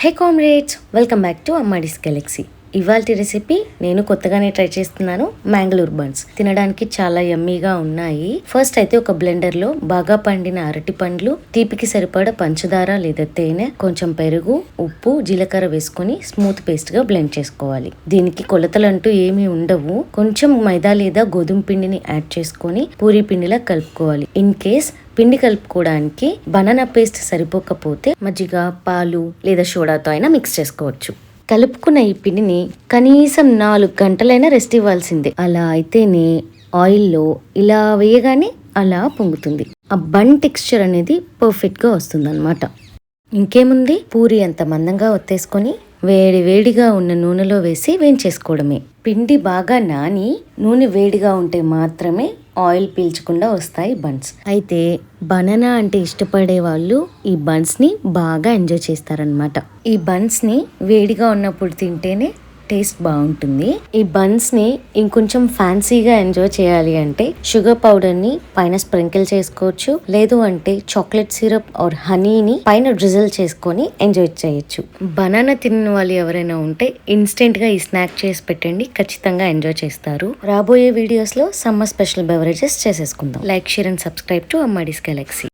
Hey comrades welcome back to Ammadi's galaxy ఇవాళ recipe నేను కొత్తగానే ట్రై చేస్తున్నాను మ్యాంగ్లూర్ బన్స్ తినడానికి చాలా యమ్మీగా ఉన్నాయి. ఫస్ట్ అయితే ఒక బ్లెండర్లో బాగా పండిన అరటి పండ్లు తీపికి సరిపడ పంచదార లేదా తేనె కొంచెం పెరుగు ఉప్పు జీలకర్ర వేసుకొని స్మూత్ పేస్ట్గా బ్లెండ్ చేసుకోవాలి. దీనికి కొలతలంటూ ఏమీ ఉండవు. కొంచెం మైదా లేదా గోధుమ పిండిని యాడ్ చేసుకొని పూరి పిండిలా కలుపుకోవాలి. ఇన్ కేస్ పిండి కలుపుకోవడానికి బనానా పేస్ట్ సరిపోకపోతే మజ్జిగ పాలు లేదా సోడాతో అయినా మిక్స్ చేసుకోవచ్చు. కలుపుకున్న ఈ పిండిని కనీసం నాలుగు గంటలైనా రెస్ట్ ఇవ్వాల్సిందే. అలా అయితేనే ఆయిల్లో ఇలా వేయగానే అలా పొంగుతుంది. ఆ బన్ టెక్స్చర్ అనేది పర్ఫెక్ట్గా వస్తుంది ఇంకేముంది? పూరి అంత మందంగా ఒత్తేసుకొని వేడి వేడిగా ఉన్న నూనెలో వేసి వేయించేసుకోవడమే. పిండి బాగా నాని నూనె వేడిగా ఉంటే మాత్రమే ఆయిల్ పీల్చకుండా వస్తాయి బన్స్. అయితే బనానా అంటే ఇష్టపడే వాళ్ళు ఈ బన్స్ని బాగా ఎంజాయ్ చేస్తారనమాట ఈ బన్స్ని వేడిగా ఉన్నప్పుడు తింటేనే టేస్ట్ బాగుంటుంది. ఈ బన్స్ని ఇంకొంచెం ఫ్యాన్సీగా ఎంజాయ్ చేయాలి అంటే షుగర్ పౌడర్ని పైన స్ప్రింకిల్ చేసుకోవచ్చు. లేదు అంటే చాక్లెట్ సిరప్ ఆర్ హనీని పైన డ్రిజల్ చేసుకొని ఎంజాయ్ చేయొచ్చు. బనానా తిన్న వాళ్ళు ఎవరైనా ఉంటే ఇన్స్టెంట్గా ఈ స్నాక్ చేసి పెట్టండి. ఖచ్చితంగా ఎంజాయ్ చేస్తారు. రాబోయే వీడియోస్లో సమ్మర్ స్పెషల్ బెవరేజెస్ చేసేసుకుందాం. Like share and subscribe to Ammadi's galaxy